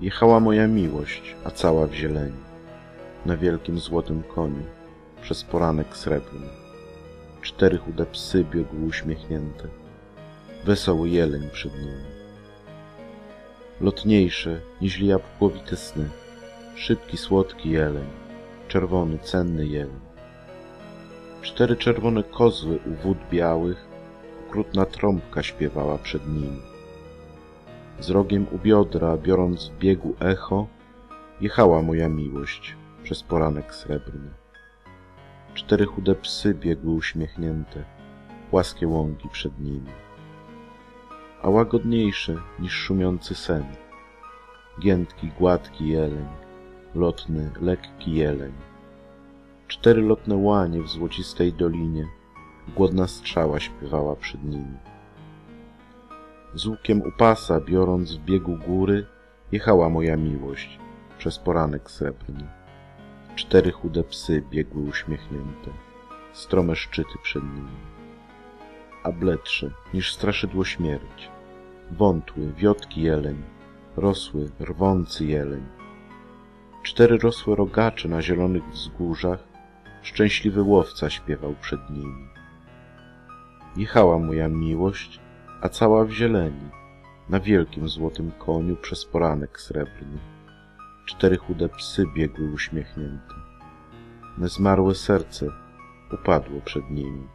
Jechała moja miłość, a cała w zieleni, na wielkim złotym koniu, przez poranek srebrny. Cztery chude psy biegły uśmiechnięte, wesoły jeleń przed nimi. Lotniejsze niż jabłkowite sny, szybki, słodki jeleń, czerwony, cenny jeleń. Cztery czerwone kozły u wód białych, okrutna trąbka śpiewała przed nimi. Z rogiem u biodra, biorąc w biegu echo, jechała moja miłość przez poranek srebrny. Cztery chude psy biegły uśmiechnięte, płaskie łąki przed nimi. A łagodniejszy niż szumiący sen, giętki, gładki jeleń, lotny, lekki jeleń. Cztery lotne łanie w złocistej dolinie, głodna strzała śpiewała przed nimi. Z łukiem u pasa, biorąc w biegu góry, jechała moja miłość przez poranek srebrny. Cztery chude psy biegły uśmiechnięte, strome szczyty przed nimi. A bledszy niż straszydło śmierć, wątły, wiotki jeleń, rosły, rwący jeleń. Cztery rosłe rogacze na zielonych wzgórzach, szczęśliwy łowca śpiewał przed nimi. Jechała moja miłość, a cała w zieleni, na wielkim złotym koniu przez poranek srebrny. Cztery chude psy biegły uśmiechnięte. Serce upadło przed nimi.